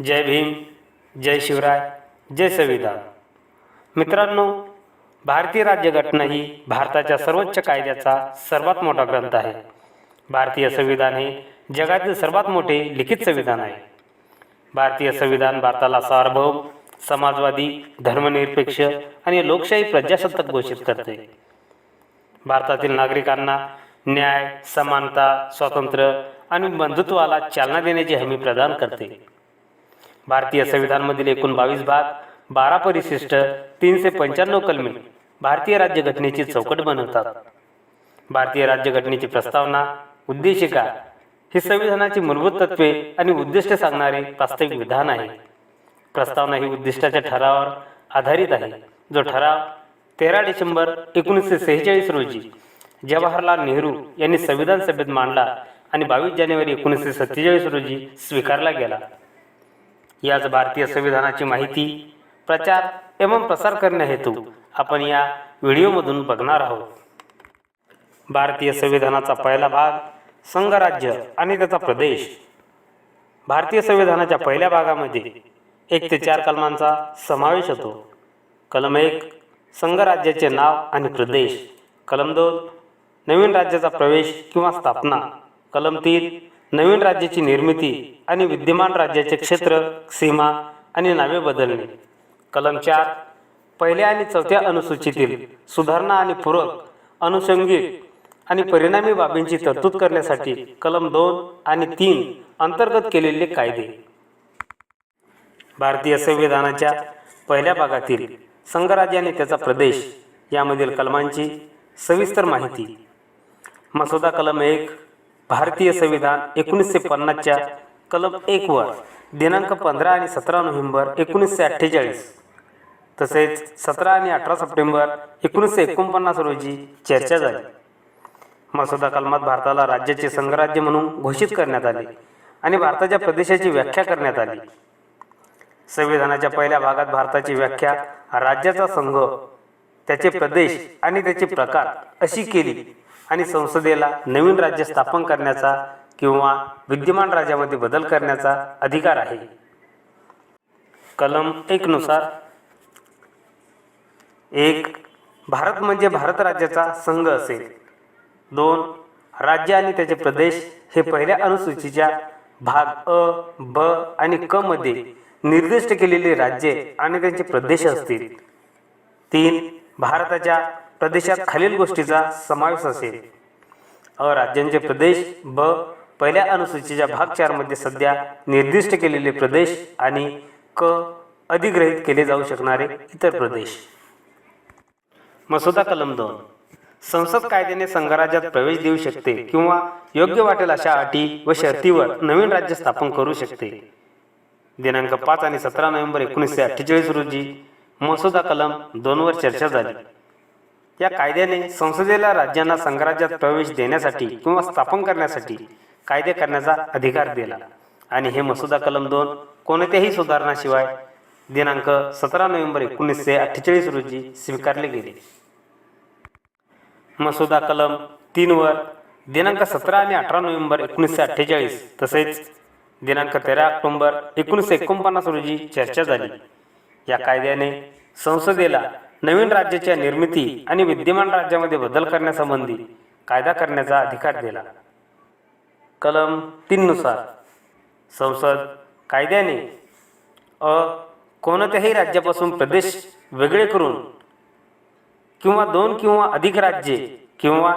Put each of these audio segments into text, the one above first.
जय भीम जय शिवराय जय संविधान मित्रांनो भारतीय राज्यघटना ही भारताच्या सर्वोच्च कायद्याचा सर्वात मोठा ग्रंथ आहे. भारतीय संविधान हे जगातील सर्वात मोठे लिखित संविधान आहे. भारतीय संविधान भारताला सार्वभौम समाजवादी धर्मनिरपेक्ष आणि लोकशाही प्रजासत्ताक घोषित करते. भारतातील नागरिकांना न्याय समानता स्वातंत्र्य आणि बंधुत्वाला चालना देण्याची हमी प्रदान करते. भारतीय संविधानमधील एकूण बावीस भाग बारा परिशिष्ट तीनशे पंच्याण्णव कलमे भारतीय राज्यघटनेची चौकट बनवतात. भारतीय राज्यघटनेची प्रस्तावना उद्देशिका ही संविधानाची मूलभूत तत्वे आणि उद्दिष्ट सांगणारे प्रास्ताविक विधान आहे. प्रस्तावना ही उद्दिष्टाच्या ठरावावर आधारित आहे. जो ठराव तेरा डिसेंबर एकोणीसशे सेहेचाळीस रोजी जवाहरलाल नेहरू यांनी संविधान सभेत मांडला आणि बावीस जानेवारी एकोणीसशे सत्तेचाळीस रोजी स्वीकारला गेला. याच भारतीय संविधानाची माहिती प्रचार एवं प्रसार करण्या हेतू आपण या व्हिडिओमधून बघणार आहोत. भारतीय संविधानाचा पहिला भाग संघराज्य आणि त्याचा प्रदेश. भारतीय संविधानाच्या पहिल्या भागामध्ये एक ते चार कलमांचा समावेश होतो. कलम एक संघराज्याचे नाव आणि प्रदेश. कलम दोन नवीन राज्याचा प्रवेश किंवा स्थापना. कलम तीन नवीन राज्याची निर्मिती आणि विद्यमान राज्याचे क्षेत्र सीमा आणि नावे बदलणे. कलम चार पहिल्या आणि चौथ्या अनुसूचीतील सुधारणा आणि पूरक अनुषंगिक आणि परिणामी बाबींची तरतूद करण्यासाठी कलम दोन आणि तीन अंतर्गत केलेले कायदे. भारतीय संविधानाच्या पहिल्या भागातील संघराज्य आणि त्याचा प्रदेश यामधील कलमांची सविस्तर माहिती. मसुदा कलम एक भारतीय संविधान एकोणीसशे पन्नासच्या कलम एकवर दिनांक पंधरा आणि सतरा नोव्हेंबर एकोणीसशे अठ्ठेचाळीस तसेच सतरा आणि अठरा सप्टेंबर एकोणीसशे एकोणपन्नास रोजी चर्चा झाली. मसुदा कलमात भारताला राज्याचे संघराज्य म्हणून घोषित करण्यात आले आणि भारताच्या प्रदेशाची व्याख्या करण्यात आली. संविधानाच्या पहिल्या भागात भारताची व्याख्या राज्याचा संघ त्याचे प्रदेश आणि त्याचे प्रकार अशी केली. आणि संसदेला नवीन राज्य स्थापन करण्याचा किंवा विद्यमान राज्यामध्ये बदल करण्याचा अधिकार आहे. कलम एकनुसार एक भारत म्हणजे भारत राज्याचा संघ असेल. दोन राज्य आणि त्याचे प्रदेश हे पहिल्या अनुसूचीच्या भाग अ ब आणि क मध्ये निर्दिष्ट केलेले राज्ये आणि त्यांचे प्रदेश असतील. तीन भारताच्या प्रदेशात खालील गोष्टीचा समावेश असेल. अ राज्यांचे प्रदेश ब पहिल्या अनुसूचीच्या भाग चारमध्ये सध्या निर्दिष्ट केलेले प्रदेश आणि क अधिग्रहित केले जाऊ शकणारे इतर प्रदेश. मसुदा कलम दोन. संसद कायद्याने संघराज्यात प्रवेश देऊ शकते किंवा योग्य वाटेल अशा अटी व शर्तीवर नवीन राज्य स्थापन करू शकते. दिनांक पाच आणि सतरा नोव्हेंबर एकोणीसशे अठ्ठेचाळीस रोजी मसुदा कलम दोनवर चर्चा झाली. या कायद्याने संसदेला राज्यांना संघराज्यात प्रवेश देण्यासाठी किंवा स्थापन करण्यासाठी कायदे करण्याचा अधिकार दिला. आणि हे मसुदा कलम दोन कोणत्याही सुधारणाशिवाय दिनांक सतरा नोव्हेंबर एकोणीसशे अठ्ठेचाळीस रोजी स्वीकारले गेले. मसुदा कलम तीनवर दिनांक सतरा आणि अठरा नोव्हेंबर एकोणीसशे अठ्ठेचाळीस तसेच दिनांक तेरा ऑक्टोंबर एकोणीसशे एकोणपन्नास रोजी चर्चा झाली. या कायद्याने संसदेला नवीन राज्याच्या निर्मिती आणि विद्यमान राज्यामध्ये बदल करण्यासंबंधी कायदा करण्याचा अधिकार दिला. कलम तीननुसार संसद कायद्याने अ कोणत्याही राज्यापासून प्रदेश वेगळे करून किंवा दोन किंवा अधिक राज्ये किंवा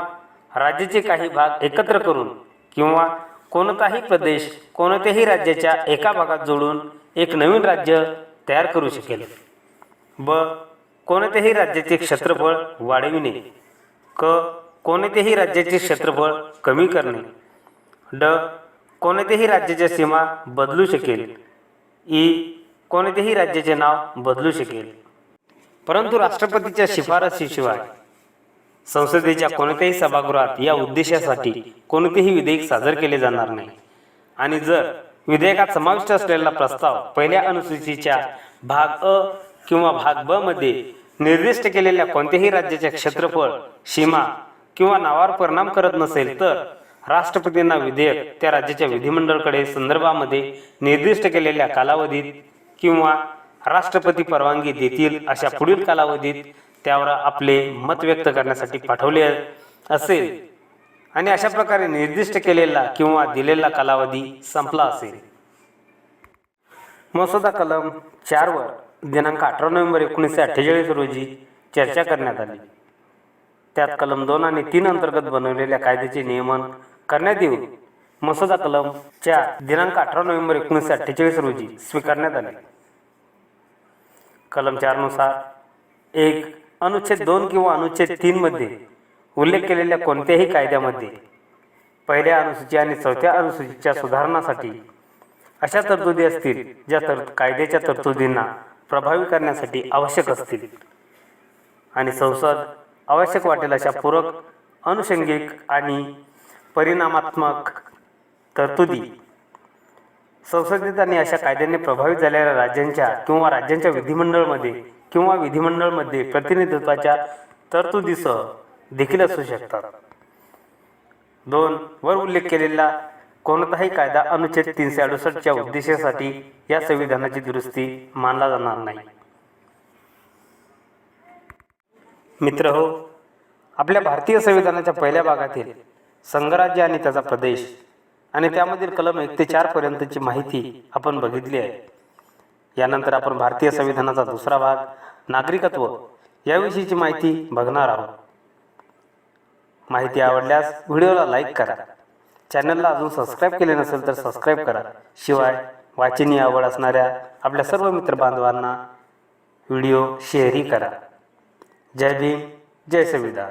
राज्याचे काही भाग एकत्र करून किंवा कोणताही प्रदेश कोणत्याही राज्याच्या एका भागात जोडून एक नवीन राज्य तयार करू शकेल. ब. कोणत्याही राज्याचे क्षेत्रफळ वाढविणे. क. कोणत्याही राज्याचे क्षेत्रफळ कमी करणे. ड. कोणत्याही राज्याच्या सीमा बदलू शकेल. ई. कोणत्याही राज्याचे नाव बदलू शकेल. परंतु राष्ट्रपतीच्या शिफारशीशिवाय संसदेच्या कोणत्याही सभागृहात या उद्देशासाठी कोणतेही विधेयक सादर केले जाणार नाही. आणि जर विधेयकात समाविष्ट असलेला प्रस्ताव पहिल्या अनुसूचीच्या भाग अ किंवा भाग ब मध्ये निर्दिष्ट केलेल्या कोणत्याही राज्याचे क्षेत्रफळ सीमा किंवा नावावर परिणाम करत नसेल तर राष्ट्रपतींना विधेयक त्या राज्याच्या विधिमंडळकडे संदर्भामध्ये निर्दिष्ट केलेल्या कालावधीत किंवा राष्ट्रपती परवानगी देतील अशा पुढील कालावधीत त्यावर आपले मत व्यक्त करण्यासाठी पाठवले असेल. आणि अशा प्रकारे निर्दिष्ट केलेला किंवा दिलेला कालावधी संपला असेल. मसुदा कलम चारवर दिनांक अठरा नोव्हेंबर एकोणीसशे अठ्ठेचाळीस रोजी चर्चा करण्यात आली. त्यात कलम दोन आणि तीन अंतर्गत बनवलेल्या कायद्याचे नियमन करण्यात येऊन मसुदा कलम चार दिनांक अठरा नोव्हेंबर एकोणीसशे अठ्ठेचाळीस रोजी स्वीकारण्यात आले. कलम चारनुसार एक अनुच्छेद दोन किंवा अनुच्छेद तीनमध्ये उल्लेख केलेल्या कोणत्याही कायद्यामध्ये पहिल्या अनुसूची आणि चौथ्या अनुसूचीच्या सुधारणासाठी अशा तरतुदी असतील ज्या तर कायद्याच्या तरतुदींना प्रभावी करण्यासाठी आवश्यक असतील. आणि संसद आवश्यक वाटेल अशा पूरक अनुषंगिक आणि परिणामात्मक तरतुदी. संसदेत आणि अशा कायद्याने प्रभावित झालेल्या राज्यांच्या किंवा राज्यांच्या विधिमंडळमध्ये किंवा विधिमंडळमध्ये प्रतिनिधित्वाच्या तरतुदीसह देखील असू शकतात. दोन वर उल्लेख केलेला कोणताही कायदा अनुच्छेद तीनशे अडुसष्टच्या उद्देशासाठी या संविधानाची दुरुस्ती मानला जाणार नाही. मित्र हो आपल्या भारतीय संविधानाच्या पहिल्या भागातील संघराज्य आणि त्याचा प्रदेश आणि त्यामधील कलम एक ते चार पर्यंतची माहिती आपण बघितली आहे. यानंतर आपण भारतीय संविधानाचा दुसरा भाग नागरिकत्व याविषयीची माहिती बघणार आहोत. माहिती आवडल्यास व्हिडिओला लाईक करा. चॅनलला अजून सबस्क्राईब केले नसेल तर सबस्क्राईब करा. शिवाय वाचनीय आवड असणाऱ्या आपल्या सर्व मित्रबांधवांना व्हिडिओ शेअरही करा. जय भीम जय संविधान